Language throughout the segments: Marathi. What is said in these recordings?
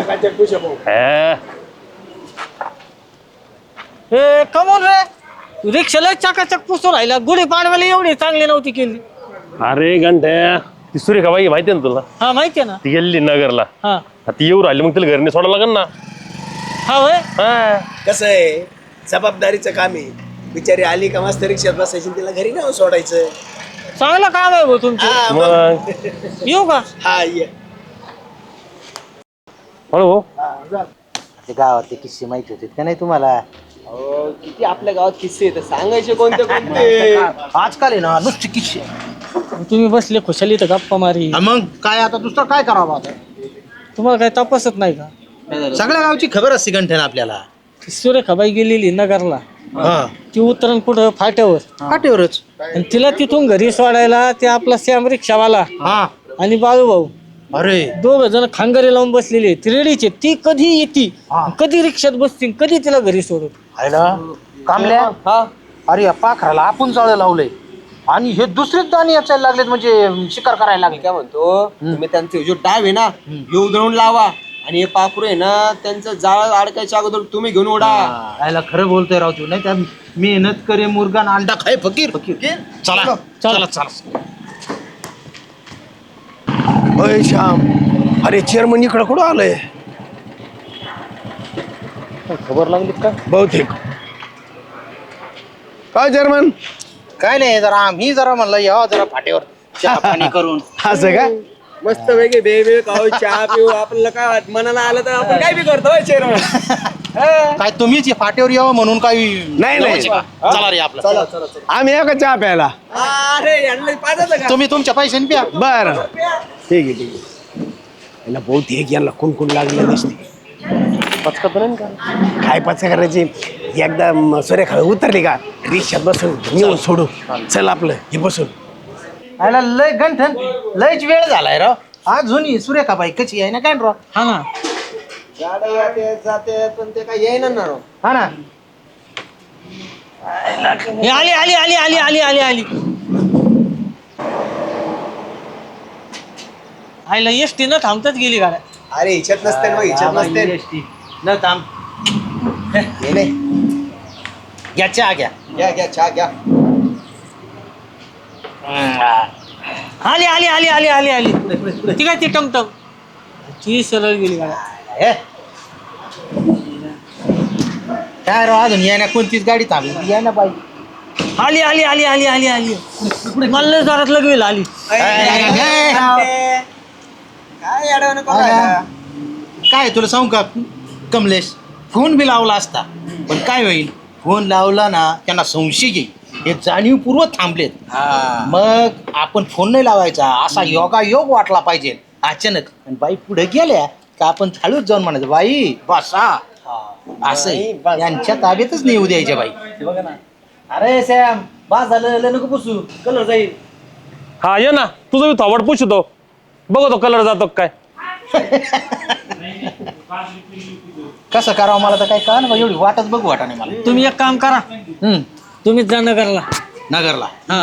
चकाचक पुश भाऊ हे, रे. रिक्षाला चकाचक पुसून राहिला. गुढी पाडव्याला एवढी चांगली नव्हती केली. अरे घंट्या ती सुरेखाबाई माहिती ना तुला? हा माहितीये ना. ती गेली नगरला. हा. आता ती येऊ राहिली मग तिला घरने सोडायला लागेल ना. हा होय? हा. कसं आहे? जबाबदारीचं काम आहे. बिचारी आली का मस्त रिक्षात बसायची आणि तिला घरी नेऊन सोडायचं. चांगलं काम आहे भाऊ तुमचं. हा मग. मग? येऊ का? हा ये. हळू हो. ते गावातले किस्से माहिती होते का नाही तुम्हाला? अहो, किती आपल्या गावात किस्से आहेत. सांगायचे कोणते कोणते? आजकाल आहे ना नुसते किस्से. तुम्ही बसले खुशाली तर गप्पा मारी. हा मग काय आता दुसरं काय करावं आता? तुम्हाला काही तपासत नाही का? सगळ्या गावची खबर असते गंठन आपल्याला. ती सुरेखाबाई गेलेली नगरला. हा. ती उतरण कुठं? फाट्यावर. काटेवरच आणि तिला तिथून घरी सोडायला ते आपला श्याम रिक्षावाला हा. आणि बाळूभाऊ. अरे. दोघ जण खांगारी लावून बसलेले. त्रिडीचे ती कधी येते? हा. कधी रिक्षात बसतील कधी तिला घरी सोडत कामल्या? अरे या पाखराला आपण जाळं लावलंय. आणि हे दुसरेच दाणे याचायला लागलेत म्हणजे शिकार करायला लागले. काय म्हणतो? तुम्ही त्यांचे जो डाव आहे ना हे उधळून लावा. आणि हे पाखरू आहे ना त्यांचं जाळ अडकायच्या अगोदर तुम्ही घेऊन उडा यायला खरं बोलतोय राव तू नाही त्या मेहनत करे मुर्गा आणि अंडा खाय फकीर. चला. चला चला. अय श्याम. अरे चेअरमन इकडं कुठं आलंय? खबर लागली का? बहुतेक. काय चेअरमन काय नाही जरा आम्ही जरा म्हणलं यावं जरा फाटेवर चहा पाणी करून. असं का? मस्त वेगळे बेबे खाऊ चहा पिऊ आपल्याला काय मनाला आलं तर आपण काय बी करतो काय तुम्हीच या फाटेवर यावं म्हणून काही नाही, नाही. चला रे आपलं. आम्ही एका चहा प्यायला. अरे यांना पाजायचं का? तुम्ही तुमच्या पैशाने प्या. बर. ठीक आहे ठीक आहे. यांना बहुतेक यांना कोण कोण लागलं नसते पचकत नाही का? काय पाच करायची? एकदा म- सूर्यखाळ उतरली का? रिक्षात बसून नेऊन सोडू चल आपलं हे बसून. आयला लय गंठन लयच वेळ झालाय राव. अजून सुरेखा बाई कशी आहे ना काय राव? हा ना. जाते पण ते काय येईना ना हा ना. हे आली आली आली आली आली आली आली. आईला एसटी न थांबतच गेली गाड्या. अरे हिच्यात नसते ना हिच्यात नसते. न थांब. हे नाही घ्या चहा घ्या. घ्या घ्या चहा घ्या. आली आली आली आली आली आली. ती काय ती टमटम? ती सरळ गेली हे. काय राव अजून या ना कोणतीच गाडी थांबली या ना बाई. आली आली आली आली आली आली. मला जोरात लगवेल आली. काय अडवणं करू राहिला? काय तुला सांगू का कमलेश? फोन बी लावला असता. पण काय होईल? फोन लावला ना त्यांना संशय येईल. हे जाणीवपूर्वक थांबलेत. मग आपण फोन नाही लावायचा असा योगा योग वाटला पाहिजे अचानक. आणि बाई पुढे गेल्या का आपण थाळूच जाऊन म्हणायचं बाई बसा. असं आहे. यांच्या ताब्यातच नाही येऊ द्यायच्या बाई. अरे सॅम बस झालं लय नको पुसू. कलर जाईल. हा ये ना. तुझं मी थोबड पुसतो बघतो कलर जातो का काय. कसं करावं मला तर काय कळा ना एवढी वाटच बघू वाटा नाही मला. तुम्ही एक काम करा. हम्म, तुम्हीच जा नगरला. नगरला. हा.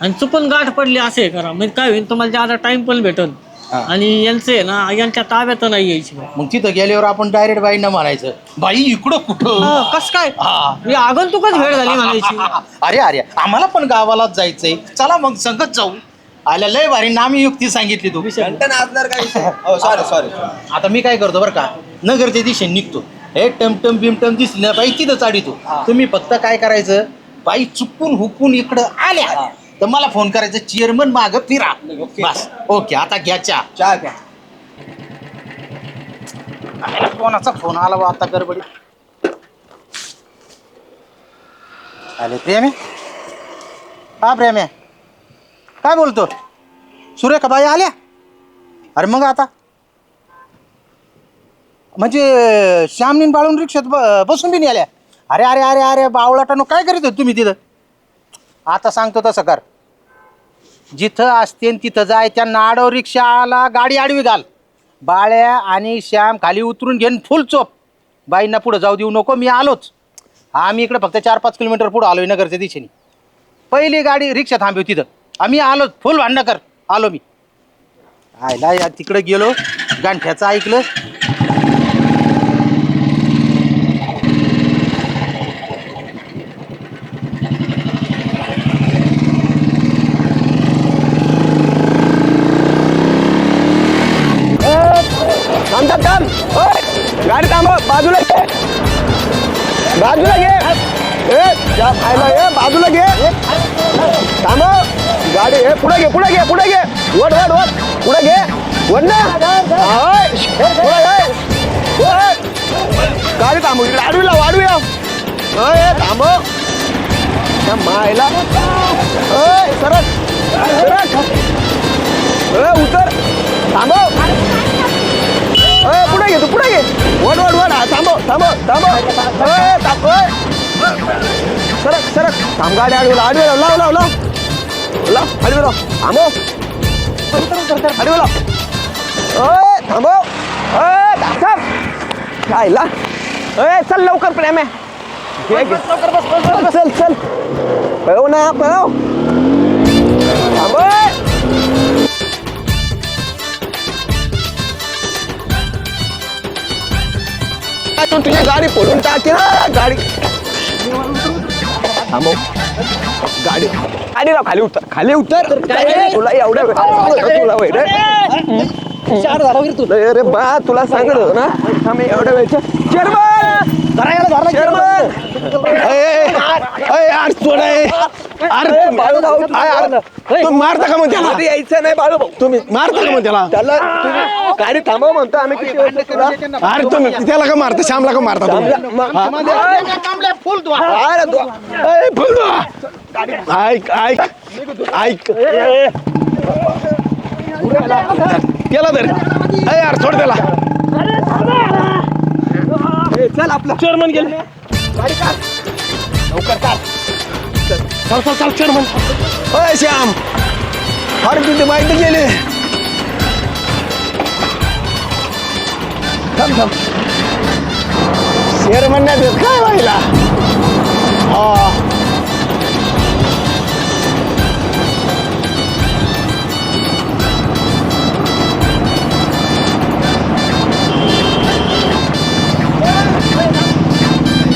आणि चुकून गाठ पडली असे करा. म्हणजे काय होईल तुम्हाला जादा टाइम पण भेटल. हा. आणि यांचं आहे ना यांच्या ताब्यात नाही यायची मग तिथं गेल्यावर आपण डायरेक्ट बाईंना म्हणायचं बाई इकडं कुठं? कस काय? हा. मी आगंतुकच भेट झाली म्हणायची. अरे अरे आम्हाला पण गावालाच जायचंय. चला मग संगत जाऊ. आल्या लय भारी नामी युक्ती सांगितली तू. काय सॉरी सॉरी आता मी काय करतो बरं का नगरच्या दिशेने निघतो. हे टमटम बिमटम दिसली ना बाई तिथं चाडितो तुम्ही फक्त काय करायचं बाई चुकून हुकून इकडं आल्या. तर मला फोन करायचं चेअरमन माग फिरा. बस. ओके आता घ्या चहा. चहा कोणाचा फोन आला बा आता गडबडी आले प्रेम? हा प्रेम. काय बोलतो? सुरेखा बाई आल्या? अरे मग आता? म्हणजे श्यामनीन बाळून रिक्षात ब- बसून बी नाही आल्या? अरे अरे अरे अरे बावळाटानो काय करीत होते तुम्ही तिथं? आता सांगतो तसं कर. जिथं असते तिथं जाय त्यांना नाडो रिक्षाला गाडी आडवी घाल. बाळ्या आणि श्याम खाली उतरून घेऊन फुल चोप. बाईंना पुढं जाऊ देऊ नको मी आलोच. आम्ही इकडे फक्त चार पाच किलोमीटर पुढं आलोय नगरच्या दिशेने. पहिली गाडी रिक्षा थांबवी तिथं. आम्ही आलोच फुल भांडणं कर. आलो मी. आयला या तिकडे गेलो. गांठ्याचं ऐकलं. बाजूला घे बाजूला घे ए त्या खायला ये बाजूला घे थांब गाडी हे पुढे घे पुढे घे पुढे घे वड ना. गाडी थांबू इकडे आडवीला वाढूया होय थांब उतर। थांब ए पुढे घे तू पुढे घे वड वड वड. थांबव थांबव थांबव. थांब. सरक सरक. थांब गाडी आडवीला आडवीला लाव लाव लाव. लाव थांबव. आडवी लाव. ओय थांबव. ओय थांब काय ला ए चल लवकर प्रेम आहे. चल चल पळव ना पळव. थांब तू तुझी गाडी फोडून टाकी ना गाडी. थांबव. गाडी. गाडी राव खाली उतर खाली उतर. तुला एवढ्या तुला वेळ रे अरे बा तुला सांगत होतो ना. थांब एवढ्या वेळच्या चेअरमन! चेअरमन! यार सोड अरे तू मारता का मग त्याला? यायचं नाही बाळू तुम्ही मारता का मग त्याला? त्याला तुम्ही गाडी थांबव म्हणतो आम्ही किती वेळ तुला अरे तुम्ही त्याला का मारता? श्यामला का मारता तुम्ही? अरे दो- ए, फुलवा. ऐक ऐक ऐक. त्याला धर ए, यार सोड त्याला. चल आपलं. चेअरमन गेले. चल चल चल चल अय श्याम अरे तुझे बाईक गेले थांब थांब शेर म्हणण्यात येत काय व्हायला हा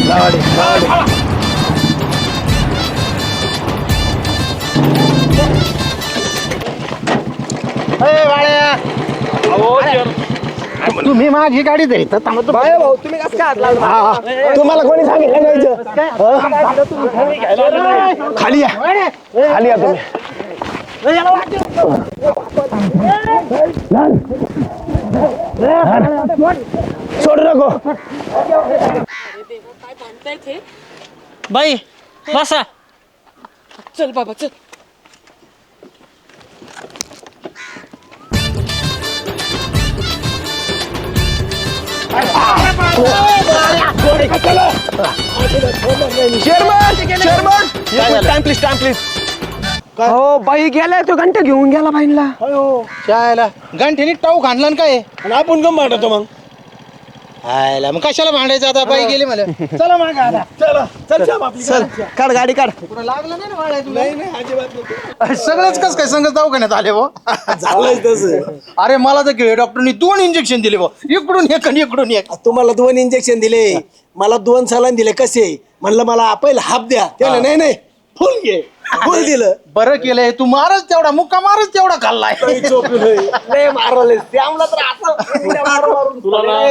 लावाडे तुम्ही माझी गाडी तरी तर थांबा बाय भाऊ तुम्ही कसं काय हात लावला? तुम्हाला कोणी सांगितलं नाही इथं? खाली या. खाली या तुम्ही. सोड नको. बाई बसा. चल बाबा चल. Chairman chairman. Time please time please हो बाई गेलाय तो घंटा घेऊन गेला बाईंला. चायला गंठेनी टाऊ घाणला ना काय? आपण कम मारतो मग. हायला मग कशाला भांडायचं आता? बाई गेली मला. चला मागे आता. चला चल आपली चल. काढ गाडी काढ. कुठं लागलं नाही ना तुला? सगळंच कस काय संगत दवाखान्यात आले भो? झालंय तसं. अरे मला तर गिळे डॉक्टरनी दोन इंजेक्शन दिले भो. इकडून एक आणि इकडून एक. तुम्हाला दोन इंजेक्शन दिले. मला दोन सालान दिले. कसे? म्हणलं मला पहिला हाफ द्या. त्याला नाही नाही फुल घे. फुल दिलं. बरं केलंय तू मारच तेवढा मुक्का मारच तेवढा खाल्लाय.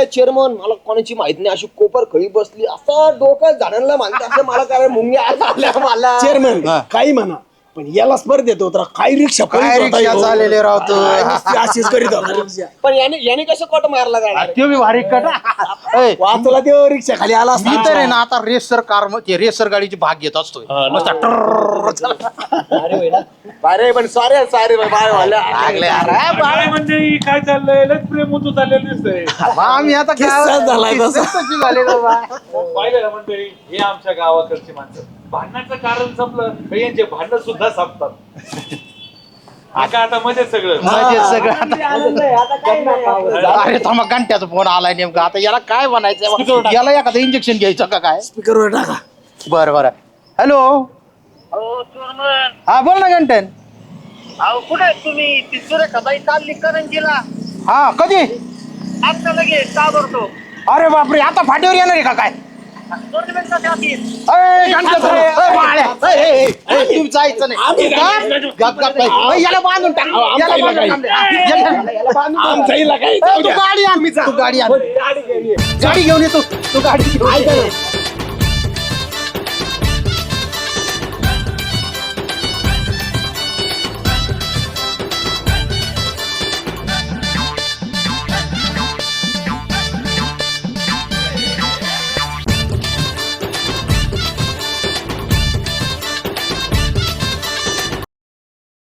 चेअरमन मला कोणाची माहीत नाही अशी कोपर खळी बसली. असं डोकं झाडांना मानते असं मला काय मुंग्या आज आल्या मला चेअरमन काही म्हणा. पण याला स्पर्ध देतो तर काही रिक्षा काय पळीत होता रिक्षा ह्यो. चाललेले राव तू? नुसती अशीच करीत होता रिक्षा. पण याने याने कसं कट मारला काय ते बी भारी कट. ऐ, वाचला देव रिक्षा खाली आला मी तर आहे ना आता रेसर कार ते रेसर गाडीची भाग घेत असतोय. मस्त अरे पण सॉरी सॉरी बाय लागले. काय म्हणजे काय चाललंय? लय प्रेम होतो चाललेलं दिसतंय. आम्ही आता किस्सा झालाय तसा. किस्साच. पाहिलं ना मंडळी हे आमच्या गावाकडची माणसं. भांडणाचं कारण संपलं तर यांचे भांडण सुद्धा संपतात? हा का आता मजेत सगळं. मजेत सगळं. आता. अरे थांबा घंट्याचा फोन आलाय नेमका. आता याला काय म्हणायचं याला एखादं इंजेक्शन घ्यायचं का काय? स्पीकरवर टाका. बरं बरं. हॅलो हा बोल ना घंटन. अहो कुठे तुम्ही? ती सुरेखाबाई चालली करंजीला. हा कधी? आता लगेच अरे बापरे आता फाटीवर येणार आहे का काय? तुम्ही जायचं नाही गप, गप, याला बांधून टाक याला बांधून. आमचा तू गाडी आण तू गाडी आण गाडी घेऊन तू गाडी घेऊन ये.